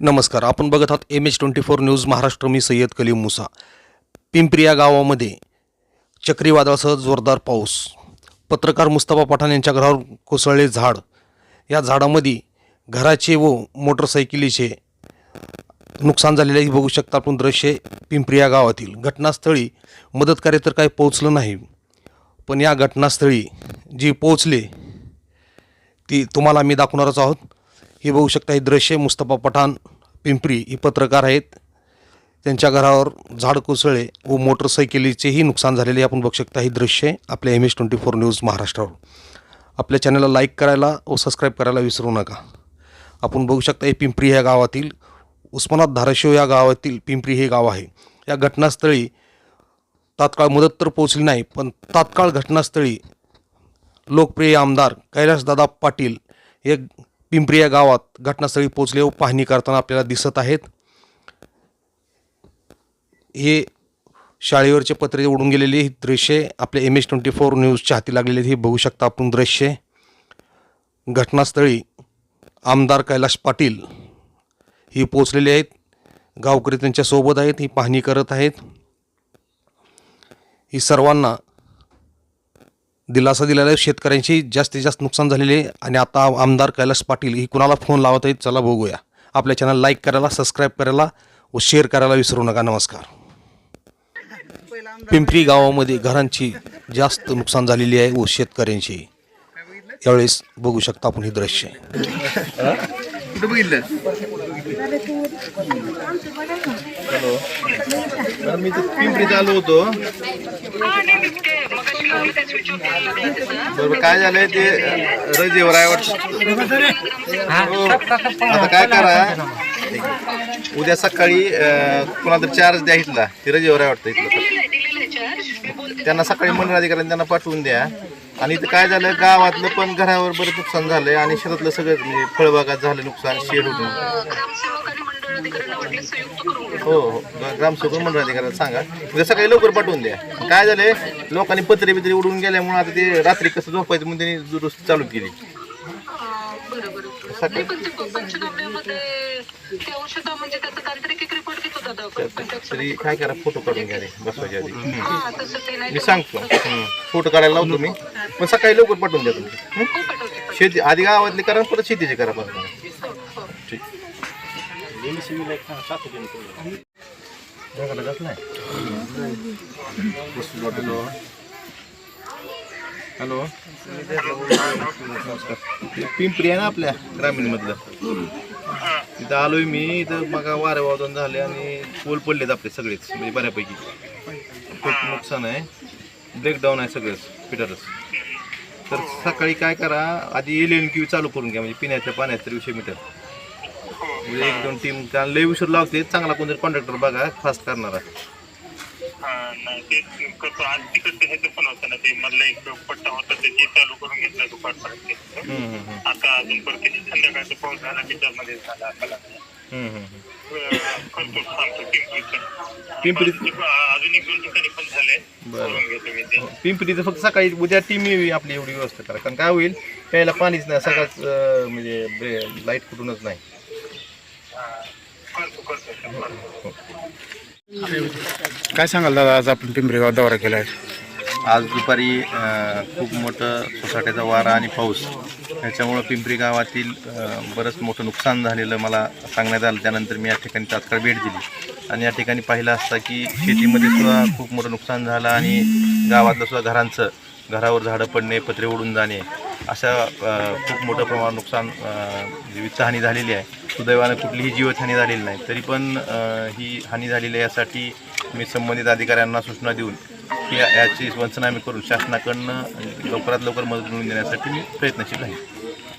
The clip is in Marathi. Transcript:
नमस्कार आपण बघत आहात M H twenty four news Maharashtra मी सय्यद कलीम मुसा. पिंपरी या गावामध्ये चक्रीवादळासह जोरदार पाऊस. पत्रकार मुस्तफा पठाण यांच्या घरावर कोसळले झाड. या झाडामध्ये घराचे व मोटरसायकलीचे नुकसान झालेले बघू शकता आपण. दृश्य पिंपरी या गावातील. घटनास्थळी मदतकार्य तर काही पोहोचलं नाही. पण या घटनास्थळी जी पोहोचले ती तुम्हाला मी दाखवणारच आहोत. हे बघू शकता हे दृश्य मुस्तफा पठाण पिंपरी. ही पत्रकार आहेत. त्यांच्या घरावर झाड कोसळले व मोटरसायकलीचेही नुकसान झालेले आपण बघू शकता ही दृश्य आपल्या M S twenty four news महाराष्ट्रावर. आपल्या चॅनलला लाईक करायला व सबस्क्राईब करायला विसरू नका. आपण बघू शकता हे पिंपरी ह्या गावातील उस्मानात धाराशिव या गावातील पिंपरी हे गाव आहे. या घटनास्थळी तात्काळ मदत तर पोहोचली नाही पण तात्काळ घटनास्थळी लोकप्रिय आमदार कैलासदादा पाटील हे पिंपरी या गावात घटनास्थळी पोचले व पाहणी करताना आपल्याला दिसत आहेत. हे शाळेवरचे पत्रे उडून गेलेले ही दृश्य आपल्या एम एच ट्वेंटी फोर न्यूजच्या हाती लागलेले हे बघू शकता आपण दृश्य घटनास्थळी आमदार कैलाश पाटील ही पोचलेले आहेत. गावकरी त्यांच्यासोबत आहेत. ही पाहणी करत आहेत. ही सर्वांना दिलासा दिलेला आहे. शेतकऱ्यांची जास्तीत जास्त नुकसान झालेले आहे. आणि आता आमदार कैलास पाटील ही कुणाला फोन लावत आहेत चला बघूया. आपल्या चॅनल लाईक करायला सबस्क्राईब करायला व शेअर करायला विसरू नका. नमस्कार. पिंपरी गावामध्ये घरांची जास्त नुकसान झालेली आहे व शेतकऱ्यांची यावेळेस बघू शकता आपण हे दृश्य. हॅलो तर मी तर पिंपरीत आलो होतो बरोबर काय झालंय ते रजेवर आहे वाटतं. हो. आता काय करा? उद्या सकाळी कोणाला तर चार्ज द्या इथला. ते रजेवर आहे वाटतं इथलं. त्यांना सकाळी मंडळ अधिकाऱ्यांनी त्यांना पाठवून द्या. आणि इथं काय झालं गावातलं पण घरावर बरं नुकसान झालंय आणि शेतातलं सगळं म्हणजे फळबागात झालं नुकसान शेड होतं. हो हो. ग्रामसेवक मंडळ अधिकाऱ्याला सांगा. उद्या सकाळी लवकर पाठवून द्या. काय झालंय लोकांनी पत्रे बित्रे उडून गेल्यामुळे आता ते रात्री कसं झोपायचं म्हणून त्यांनी दुरुस्त चालू केली. तरी काय करा फोटो काढून घ्या रे बसवायच्या आधी. मी सांगतो. फोटो काढायला लावतो मी. पण सकाळी लवकर पाठवून द्या तुम्ही शेती आधी गावातली करा परत शेतीचे करा परत ठीक. हॅलो. नमस्कार. पिंपरी आहे ना आपल्या ग्रामीण मधलं तिथं आलोय मी इथं मग वारे वादन झाले आणि पोल पडलेत आपले सगळेच म्हणजे बऱ्यापैकी. खूप नुकसान आहे. ब्रेकडाऊन आहे सगळंच पिटरच. तर सकाळी काय करा आधी एल एन क्यू चालू करून घ्या म्हणजे पिण्याच्या पाण्याचं विषय मीटर म्हणजे एक दोन टीम त्याला लय उशीर लावते चांगला कोणतरी कॉन्ट्रॅक्टर बघा फास्ट करणारा. नाही, ते करतो. आज ह्याचं पण होतं ना ते मधला एक पट्टा होता चालू करून घेतलं दुपारपर्यंत. आता अजून परत संध्याकाळचा पाऊस झाला त्याच्यामध्ये झाला आता. करतो सांगतो पिंपरीचं पिंपरी अजून एक दोन ठिकाणी पण झाले बरं. करून घेतो मी ते पिंपरीचं फक्त सकाळी उद्या टीम येवी आपली एवढी व्यवस्था करा कारण काय होईल प्यायला पाणीच नाही सकाळच म्हणजे लाइट कुठूनच नाही करतो करतो काय सांगाल दादा आज आपण पिंपरीगाव दौरा केला आहे आज दुपारी अ, खूप मोठं सोसाट्याचा वारा आणि पाऊस. याच्यामुळं पिंपरी गावातील अ, बरंच मोठं नुकसान झालेलं मला सांगण्यात आलं. त्यानंतर मी या ठिकाणी तात्काळ भेट दिली. आणि या ठिकाणी पाहिलं असता की शेतीमध्ये सुद्धा खूप मोठं नुकसान झालं आणि गावातलं सुद्धा घरांचं घरावर झाडं पडणे पत्रे उडून जाणे अशा खूप मोठं प्रमाणात नुकसान अ, वित्तहानी झालेली आहे. सुदैवानं कुठलीही जीवितहानी झालेली नाही. तरी पण ही हानी झालेली आहे यासाठी मी संबंधित अधिकाऱ्यांना सूचना देऊन की याची याची पंचनामे करून शासनाकडनं लवकरात लवकर मदत मिळवून देण्यासाठी मी प्रयत्नशील आहे